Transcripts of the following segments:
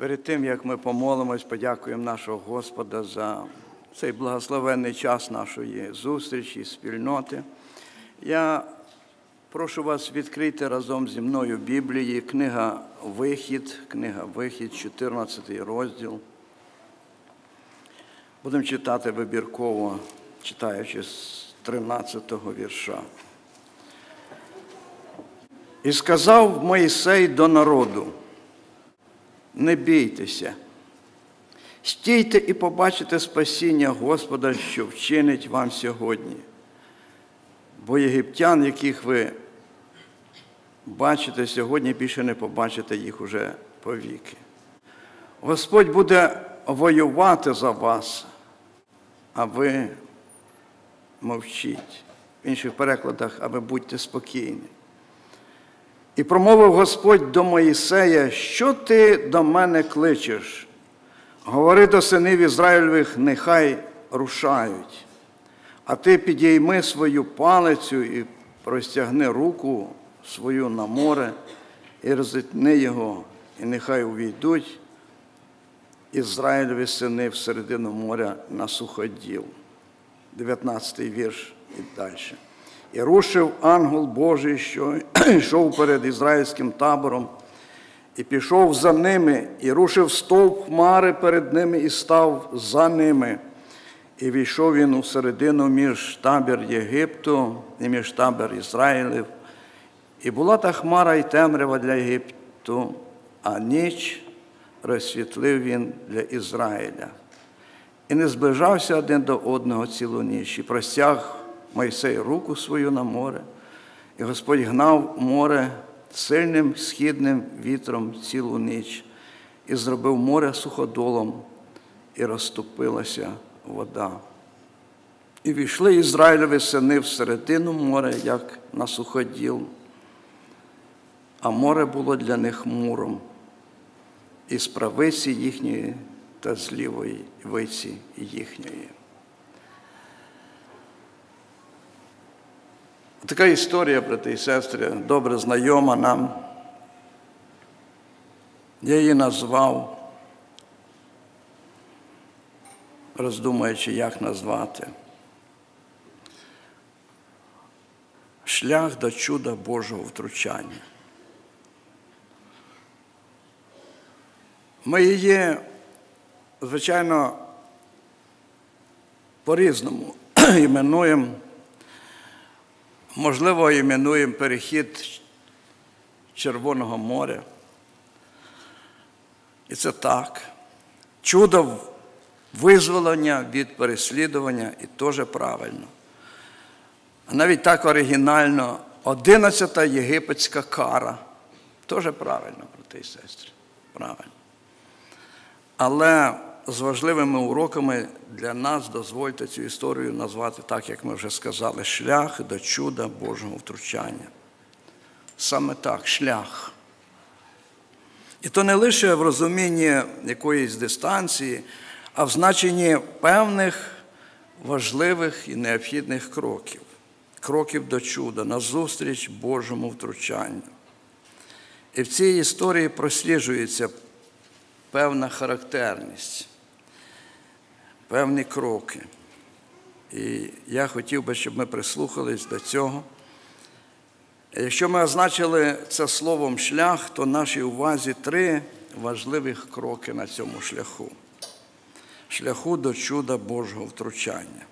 Перед тим, як ми помолимось, подякуємо нашого Господа за цей благословенний час нашої зустрічі, спільноти. Я прошу вас відкрити разом зі мною Біблії, книга Вихід, книга Вихід, 14 розділ. Будемо читати вибірково, читаючи з 13 го вірша. І сказав Моїсей до народу, не бійтеся, стійте і побачите спасіння Господа, що вчинить вам сьогодні. Бо єгиптян, яких ви бачите сьогодні, більше не побачите їх уже повіки. Господь буде воювати за вас, а ви мовчіть. В інших перекладах, а ви будьте спокійні. І промовив Господь до Моїсея, що ти до мене кличеш? Говори до синів Ізраїльових, нехай рушають, а ти підійми свою палицю і простягни руку свою на море, і розітни його, і нехай увійдуть Ізраїльові сини в середину моря на суходіл. 19 вірш і далі. І рушив ангел Божий, що йшов перед ізраїльським табором, і пішов за ними, і рушив стовп хмари перед ними і став за ними. І війшов він у середину між табір Єгипту і між табір Ізраїлів. І була та хмара і темрява для Єгипту, а ніч розсвітлив він для Ізраїля. І не зближався один до одного цілу ніч, і простяг Мойсей руку свою на море, і Господь гнав море сильним східним вітром цілу ніч, і зробив море суходолом, і розступилася вода. І війшли Ізраїлеві сини в середину моря, як на суходіл, а море було для них муром, і з правиці їхньої та з лівої виці їхньої. Така історія, брати і сестри, добре знайома нам. Я її назвав, роздумуючи, як назвати. Шлях до чуда Божого втручання. Ми її, звичайно, по-різному іменуємо. Можливо, іменуємо перехід Червоного моря. І це так. Чудо визволення від переслідування і теж правильно. А навіть так оригінально, одинадцята єгипетська кара. Теж правильно, брати і сестри. Правильно. Але з важливими уроками для нас дозвольте цю історію назвати так, як ми вже сказали, шлях до чуда Божого втручання. Саме так, шлях. І то не лише в розумінні якоїсь дистанції, а в значенні певних важливих і необхідних кроків, кроків до чуда, назустріч Божому втручанню. І в цій історії просліджується певна характерність певні кроки. І я хотів би, щоб ми прислухались до цього. Якщо ми означили це словом шлях, то нашій увазі три важливих кроки на цьому шляху. Шляху до чуда Божого втручання.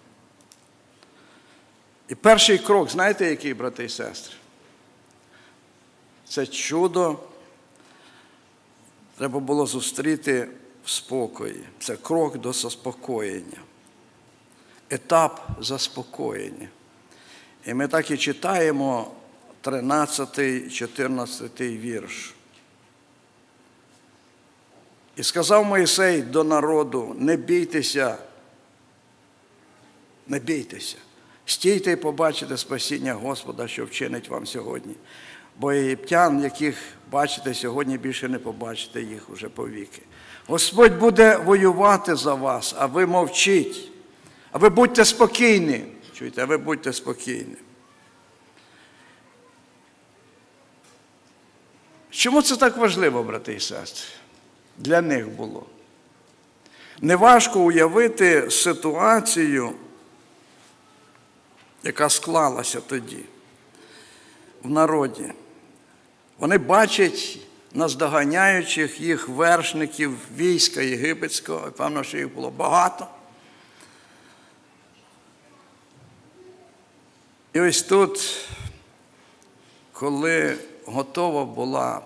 І перший крок, знаєте, який, брати і сестри? Це чудо треба було зустріти в спокої. Це крок до заспокоєння, етап заспокоєння. І ми так і читаємо 13, 14 вірш. І сказав Моїсей до народу: не бійтеся, не бійтеся, стійте і побачите спасіння Господа, що вчинить вам сьогодні. Бо єгиптян, яких бачите сьогодні, більше не побачите їх уже повіки. Господь буде воювати за вас, а ви мовчіть. А ви будьте спокійні. Чуєте, а ви будьте спокійні. Чому це так важливо, брати і сестри? для них було. Неважко уявити ситуацію, яка склалася тоді в народі. Вони бачать наздоганяючих їх вершників війська єгипетського, певно, що їх було багато. І ось тут, коли готова була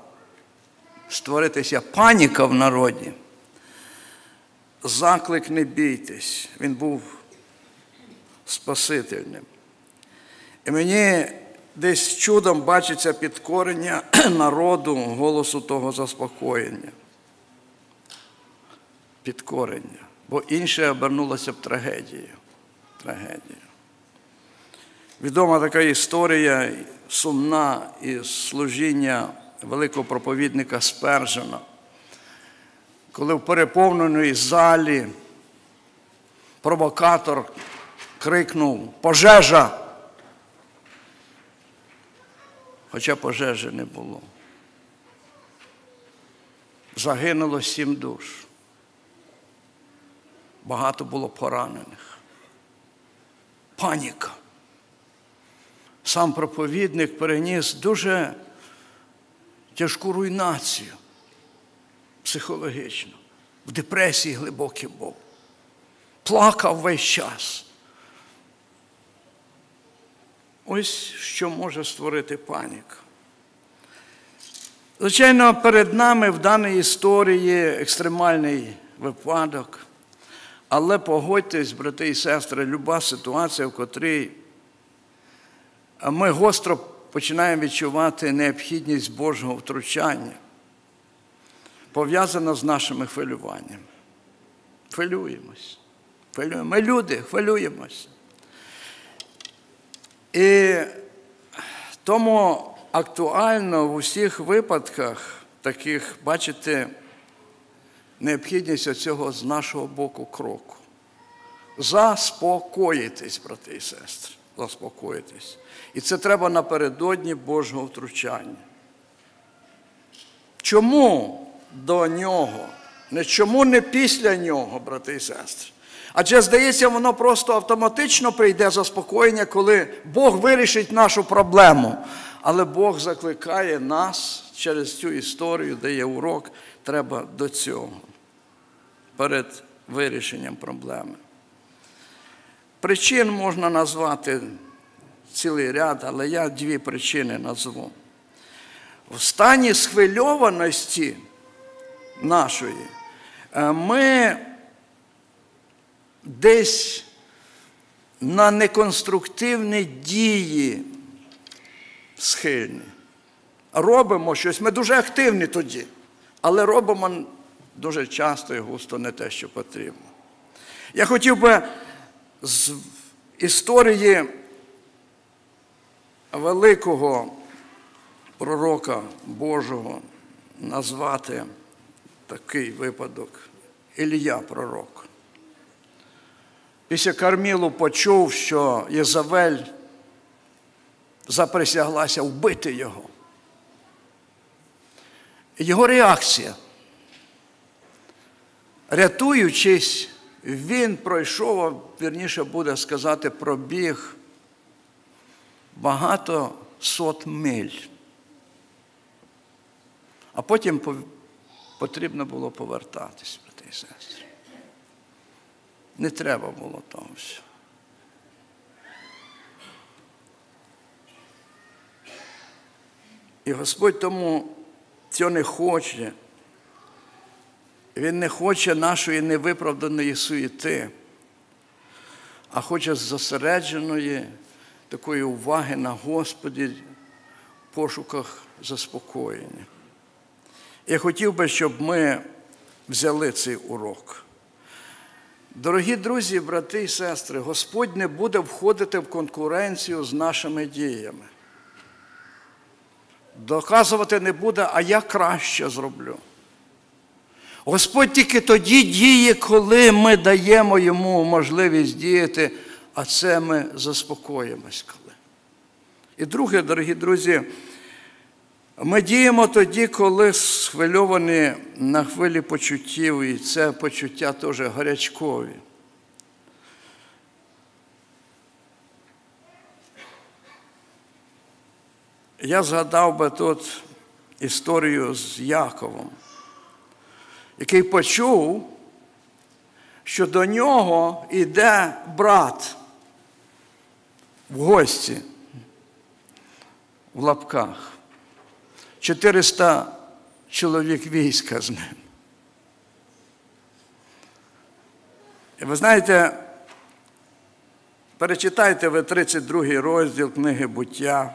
створитися паніка в народі, заклик не бійтесь, він був спасительним. І мені десь чудом бачиться підкорення народу голосу того заспокоєння. Підкорення. Бо інше обернулося б трагедією. Трагедією. Відома така історія сумна із служіння великого проповідника Спержена, коли в переповненій залі провокатор крикнув Пожежа! Хоча пожежі не було. Загинуло сім душ. Багато було поранених. Паніка. Сам проповідник переніс дуже тяжку руйнацію психологічну. В депресії глибокий був. Плакав весь час. Ось що може створити паніка. Звичайно, перед нами в даній історії екстремальний випадок, але погодьтесь, брати і сестри, люба ситуація, в котрій ми гостро починаємо відчувати необхідність Божого втручання, пов'язана з нашими хвилюваннями. Хвилюємось. Ми люди, хвилюємось. І тому актуально в усіх випадках таких, бачите, необхідність цього з нашого боку кроку. Заспокоїтесь, брати і сестри, заспокоїтесь. І це треба напередодні Божого втручання. Чому до нього? Не чому не після нього, брати і сестри? Адже, здається, воно просто автоматично прийде заспокоєння, коли Бог вирішить нашу проблему. Але Бог закликає нас через цю історію, де є урок, треба до цього перед вирішенням проблеми. Причин можна назвати цілий ряд, але я дві причини назву. В стані схвильованості нашої е, ми десь на неконструктивні дії схильні. Робимо щось, ми дуже активні тоді, але робимо дуже часто і густо не те, що потрібно. Я хотів би з історії великого пророка Божого назвати такий випадок Ілія пророк. Після Кармілу почув, що Єзавель заприсяглася вбити його. Його реакція. Рятуючись, він пройшов, вірніше буде сказати, пробіг багато сот миль. А потім потрібно було повертатись, брати і сестри. Не треба було того всього. І Господь тому цього не хоче. Він не хоче нашої невиправданої суєти, а хоче зосередженої такої уваги на Господі в пошуках заспокоєння. Я хотів би, щоб ми взяли цей урок. Дорогі друзі, брати і сестри, Господь не буде входити в конкуренцію з нашими діями. Доказувати не буде, а я краще зроблю. Господь тільки тоді діє, коли ми даємо йому можливість діяти, а це ми заспокоїмось коли. І друге, дорогі друзі, Ми діємо тоді, коли схвильовані на хвилі почуттів, і це почуття теж гарячкові. Я згадав би тут історію з Яковом, який почув, що до нього йде брат в гості в лапках. 400 чоловік війська з ним. І ви знаєте, перечитайте ви 32 розділ книги буття.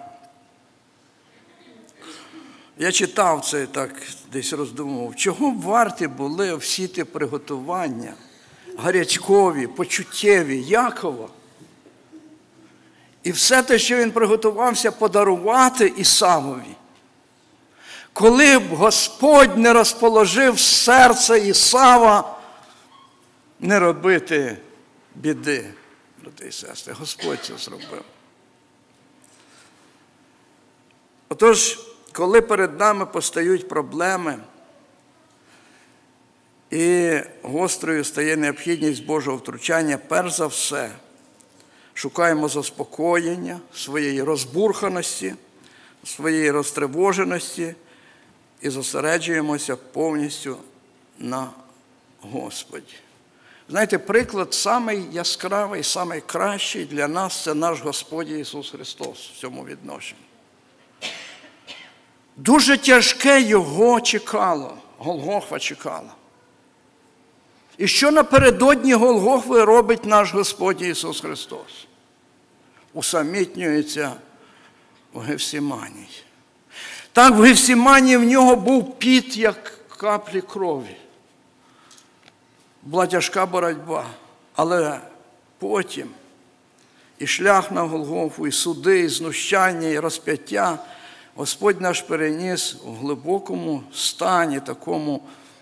Я читав це так десь роздумував, чого варті були всі ті приготування, гарячкові, почуттєві, Якова. І все те, що він приготувався подарувати Ісавові. Коли б Господь не розположив серце Ісава не робити біди, брати і сестри, Господь це зробив. Отож, коли перед нами постають проблеми, і гострою стає необхідність Божого втручання, перш за все, шукаємо заспокоєння своєї розбурханості, своєї розтривоженості і зосереджуємося повністю на Господі. Знаєте, приклад самий яскравий, самий кращий для нас це наш Господь Ісус Христос в цьому відношенні. Дуже тяжке його чекало, Голгофа чекала. І що напередодні Голгофи робить наш Господь Ісус Христос? Усамітнюється в Гефсіманії. Так в Гефсіманії в нього був піт, як каплі крові. Була тяжка боротьба, але потім і шлях на Голгофу, і суди, і знущання, і розп'яття Господь наш переніс у глибокому стані такому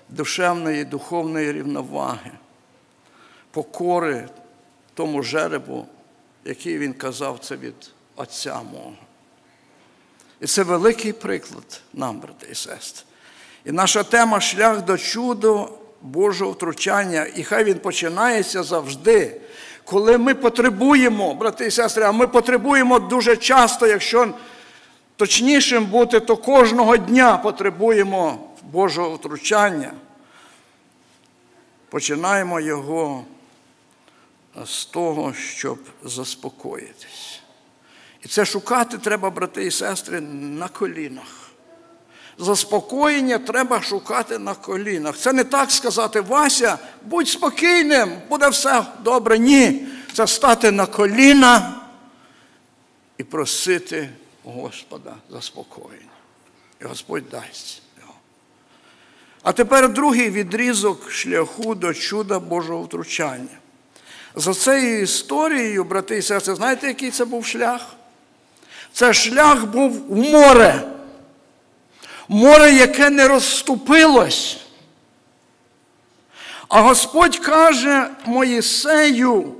душевної, духовної рівноваги, покори тому жеребу, який він казав це від Отця мого. І це великий приклад нам, брати і сестри. І наша тема шлях до чуду Божого втручання, і хай він починається завжди, коли ми потребуємо, брати і сестри, а ми потребуємо дуже часто, якщо точнішим бути, то кожного дня потребуємо Божого втручання. Починаємо його з того, щоб заспокоїтись. І це шукати треба, брати і сестри, на колінах. Заспокоєння треба шукати на колінах. Це не так сказати, Вася, будь спокійним, буде все добре. Ні. Це стати на коліна і просити Господа заспокоєння. І Господь дасть. А тепер другий відрізок шляху до чуда Божого втручання. За цією історією, брати і сестри, знаєте, який це був шлях? Це шлях був у море. Море, яке не розступилось. А Господь каже Моїсею,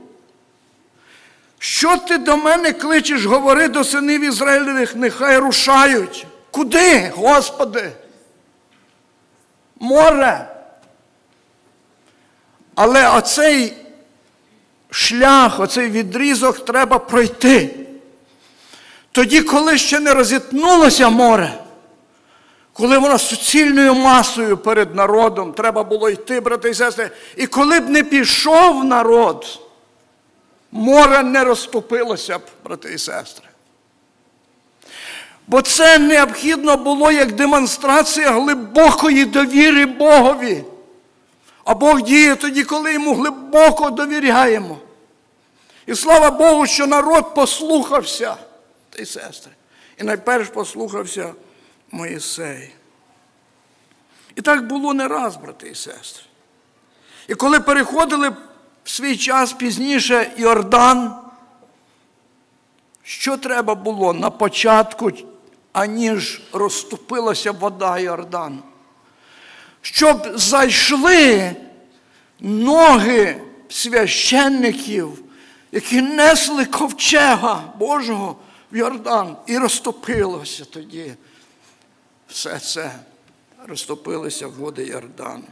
що ти до мене кличеш, говори до синів Ізраїлевих, нехай рушають. Куди, Господи? Море. Але оцей шлях, оцей відрізок треба пройти. Тоді, коли ще не розітнулося море, коли воно суцільною масою перед народом, треба було йти, брати і сестри, і коли б не пішов народ, море не розступилося б, брати і сестри. Бо це необхідно було як демонстрація глибокої довіри Богові. А Бог діє тоді, коли йому глибоко довіряємо. І слава Богу, що народ послухався, та й сестри. І найперш послухався Моїсей. І так було не раз, брати і сестри. І коли переходили в свій час пізніше Йордан, що треба було на початку, аніж розступилася вода Йордану? Щоб зайшли ноги священників, які несли ковчега Божого в Йордан, і розтопилося тоді все це розтопилося в води Йордану.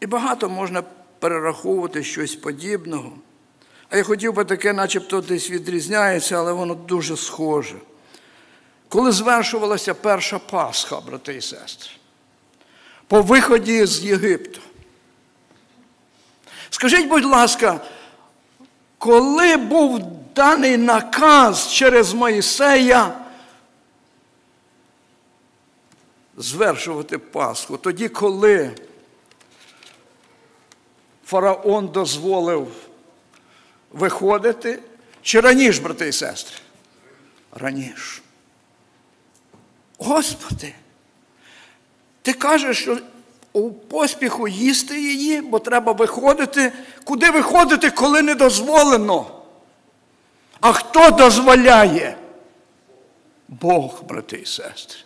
І багато можна перераховувати щось подібного. А я хотів би таке, начебто десь відрізняється, але воно дуже схоже. Коли звершувалася перша Пасха, брати і сестри, по виході з Єгипту. Скажіть, будь ласка, коли був даний наказ через Моїсея звершувати Пасху, тоді, коли фараон дозволив виходити, чи раніше, брати і сестри? Раніше. Господи, ти кажеш, що у поспіху їсти її, бо треба виходити. Куди виходити, коли не дозволено? А хто дозволяє? Бог, брати і сестри.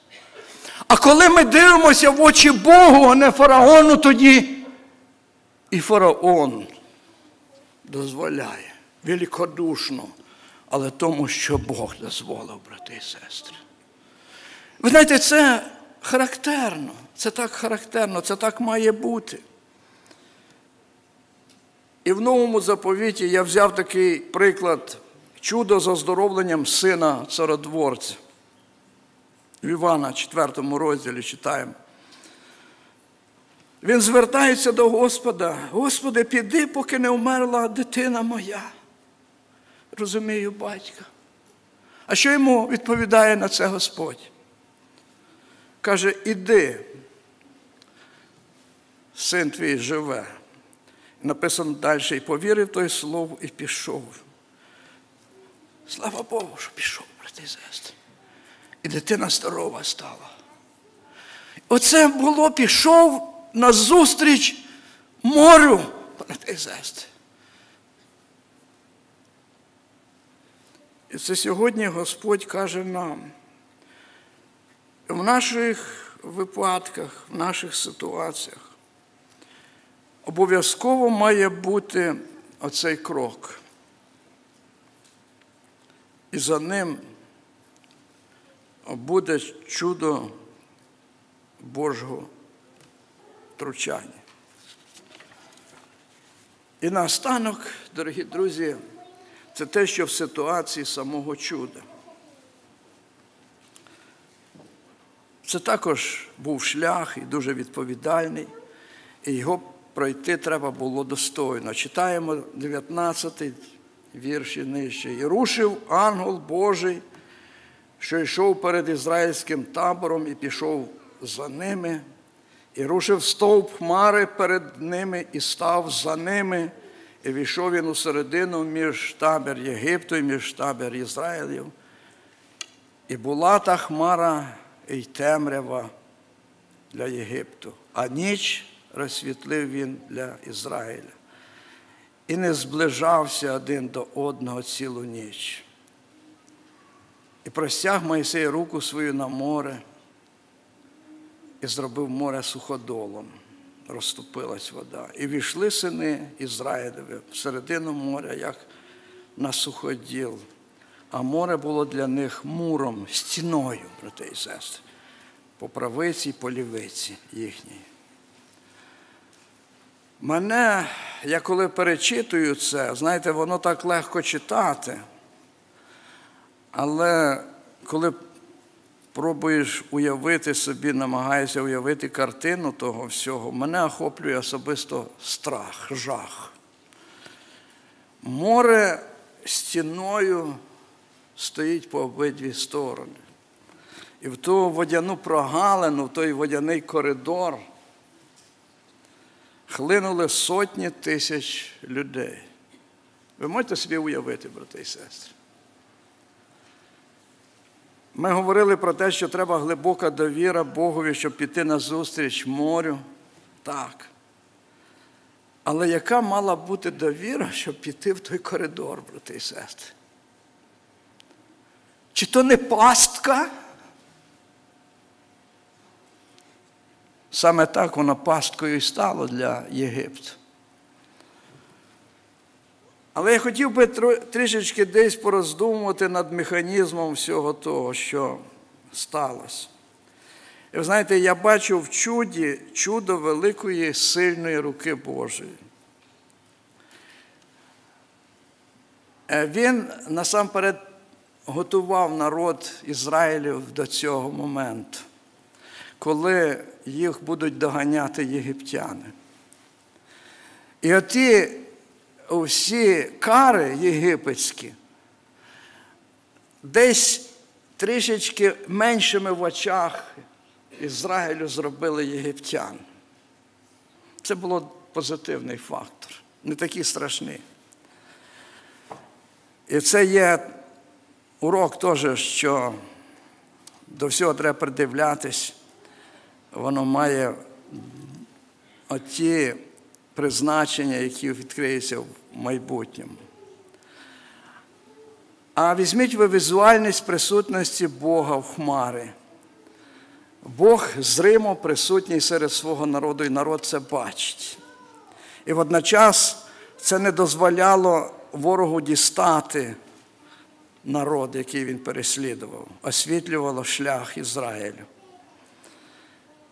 А коли ми дивимося в очі Богу, а не фараону, тоді і фараон дозволяє великодушно, але тому, що Бог дозволив, брати і сестри. Ви знаєте, це характерно, це так характерно, це так має бути. І в новому заповіті я взяв такий приклад чудо з оздоровленням сина цародворця. В Івана, 4 розділі читаємо. Він звертається до Господа. Господи, піди, поки не вмерла дитина моя. Розумію, батька. А що йому відповідає на це Господь? Каже, іди, син твій живе. Написано далі, і повірив той слово і пішов. Слава Богу, що пішов, брати сестри. І дитина здорова стала. Оце було, пішов назустріч морю, брати сестри. І це сьогодні Господь каже нам. В наших випадках, в наших ситуаціях обов'язково має бути оцей крок. І за ним буде чудо Божого втручання. І наостанок, дорогі друзі, це те, що в ситуації самого чуда. Це також був шлях і дуже відповідальний, і його пройти треба було достойно. Читаємо 19 вірші нижче. І рушив ангел Божий, що йшов перед ізраїльським табором і пішов за ними, і рушив стовп хмари перед ними і став за ними. І війшов він у середину між табір Єгипту і між табір Ізраїлів. І була та хмара і темрява для Єгипту, а ніч розсвітлив він для Ізраїля. І не зближався один до одного цілу ніч. І простяг Моїсей руку свою на море і зробив море суходолом розступилась вода. І війшли сини Ізраїлеві в середину моря, як на суходіл. А море було для них муром, стіною, брати і сестри, по правиці і по лівиці їхній. Мене, я коли перечитую це, знаєте, воно так легко читати, але коли пробуєш уявити собі, намагаєшся уявити картину того всього, мене охоплює особисто страх, жах. Море стіною стоїть по обидві сторони. І в ту водяну прогалину, в той водяний коридор хлинули сотні тисяч людей. Ви можете собі уявити, брати і сестри? Ми говорили про те, що треба глибока довіра Богові, щоб піти на зустріч морю. Так. Але яка мала бути довіра, щоб піти в той коридор, брати і сестри? Чи то не пастка? Саме так воно пасткою і стало для Єгипту. Але я хотів би трішечки десь пороздумувати над механізмом всього того, що сталося. І ви знаєте, я бачу в чуді чудо великої сильної руки Божої. Е, він насамперед готував народ Ізраїлів до цього моменту, коли їх будуть доганяти єгиптяни. І оті всі кари єгипетські десь трішечки меншими в очах Ізраїлю зробили єгиптян. Це було позитивний фактор, не такий страшний. І це є урок теж, що до всього треба придивлятись, воно має оті призначення, які відкриються в майбутньому. А візьміть ви візуальність присутності Бога в хмари. Бог зримо присутній серед свого народу, і народ це бачить. І водночас це не дозволяло ворогу дістати народ, який він переслідував, освітлювало шлях Ізраїлю.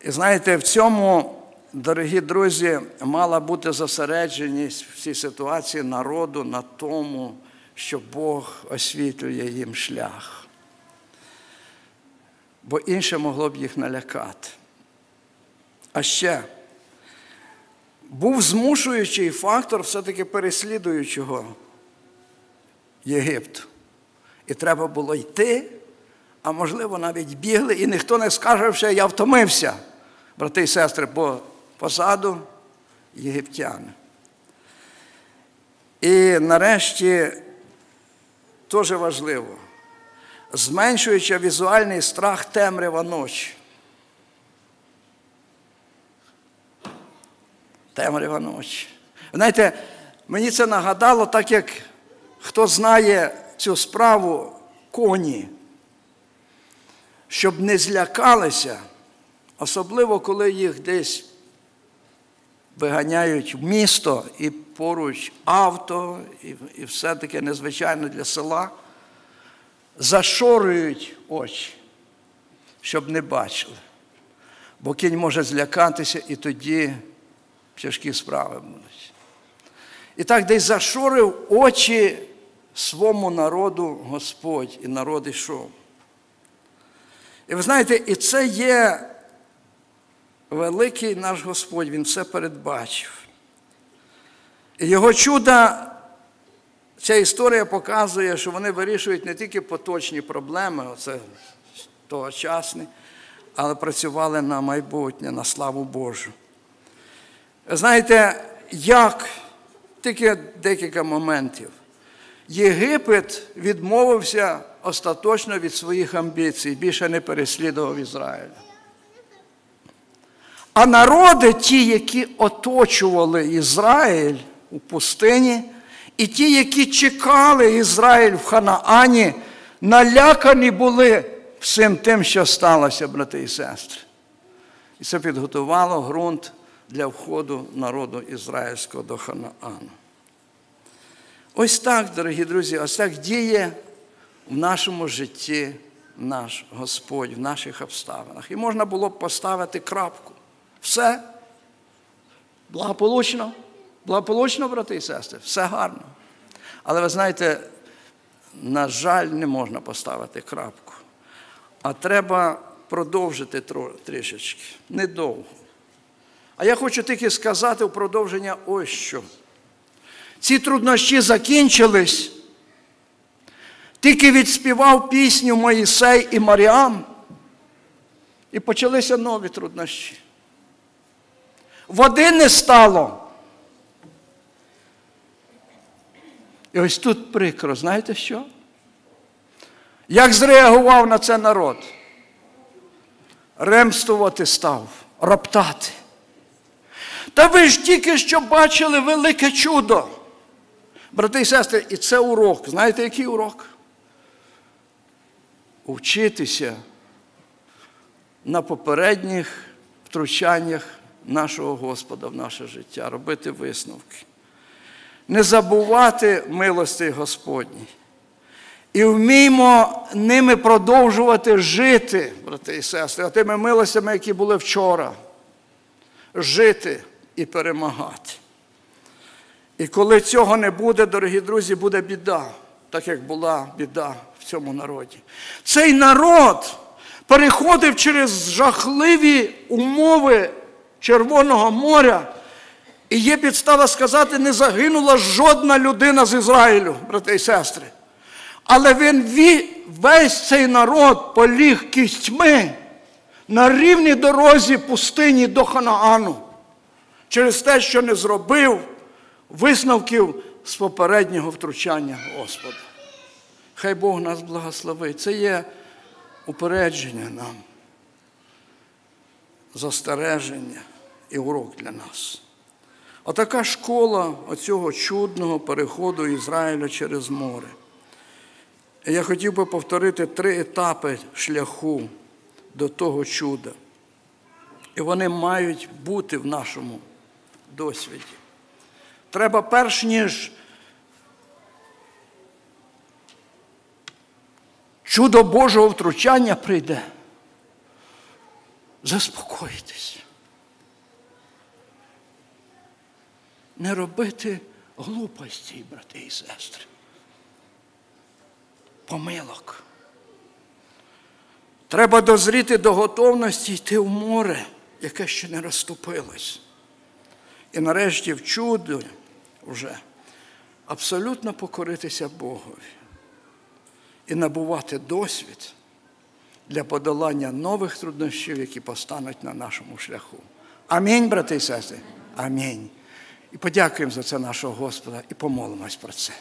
І знаєте, в цьому, дорогі друзі, мала бути зосередженість в цій ситуації народу на тому, що Бог освітлює їм шлях. Бо інше могло б їх налякати. А ще був змушуючий фактор все-таки переслідуючого Єгипту. І треба було йти, а можливо, навіть бігли, і ніхто не скаже, що я втомився, брати і сестри, бо позаду єгиптяни. І нарешті теж важливо, зменшуючи візуальний страх темрява ночі. Темрява ночі. Знаєте, мені це нагадало, так як хто знає цю справу коні, щоб не злякалися, особливо коли їх десь виганяють в місто і поруч авто, і, і все таке незвичайно для села, зашорюють очі, щоб не бачили. Бо кінь може злякатися і тоді тяжкі справи будуть. І так десь зашорив очі своєму народу Господь, і народ ішов. І ви знаєте, і це є великий наш Господь, Він все передбачив. І його чудо, ця історія показує, що вони вирішують не тільки поточні проблеми, оце тогочасні, але працювали на майбутнє, на славу Божу. Знаєте, як тільки декілька моментів. Єгипет відмовився остаточно від своїх амбіцій, більше не переслідував Ізраїля. А народи, ті, які оточували Ізраїль у пустині, і ті, які чекали Ізраїль в Ханаані, налякані були всім тим, що сталося, брати і сестри. І це підготувало ґрунт для входу народу ізраїльського до Ханаану. Ось так, дорогі друзі, ось так діє в нашому житті наш Господь, в наших обставинах. І можна було б поставити крапку. Все благополучно, благополучно, брати і сестри, все гарно. Але ви знаєте, на жаль, не можна поставити крапку. А треба продовжити трішечки, недовго. А я хочу тільки сказати в продовження ось що. Ці труднощі закінчились. Тільки відспівав пісню Моїсей і Маріам, і почалися нові труднощі. Води не стало. І ось тут прикро, знаєте що? Як зреагував на це народ? Ремствувати став, роптати. Та ви ж тільки що бачили велике чудо. Брати і сестри, і це урок. Знаєте, який урок? Вчитися на попередніх втручаннях нашого Господа в наше життя, робити висновки. не забувати милостей Господній. І вміємо ними продовжувати жити, брати і сестри, тими милостями, які були вчора. Жити і перемагати. І коли цього не буде, дорогі друзі, буде біда, так як була біда в цьому народі. Цей народ переходив через жахливі умови Червоного моря. І є підстава сказати, не загинула жодна людина з Ізраїлю, брати і сестри. Але він весь цей народ поліг кістьми на рівній дорозі пустині до Ханаану через те, що не зробив висновків з попереднього втручання Господа. Хай Бог нас благословить. Це є упередження нам, застереження і урок для нас. Отака школа оцього чудного переходу Ізраїля через море. Я хотів би повторити три етапи шляху до того чуда. І вони мають бути в нашому досвіді. Треба перш ніж чудо Божого втручання прийде. Заспокоїтесь. Не робити глупості, брати і сестри. Помилок. Треба дозріти до готовності йти в море, яке ще не розступилось. І нарешті в чудо вже абсолютно покоритися Богові і набувати досвід для подолання нових труднощів, які постануть на нашому шляху. Амінь, брати і сестри. Амінь. І подякуємо за це нашого Господа і помолимось про це.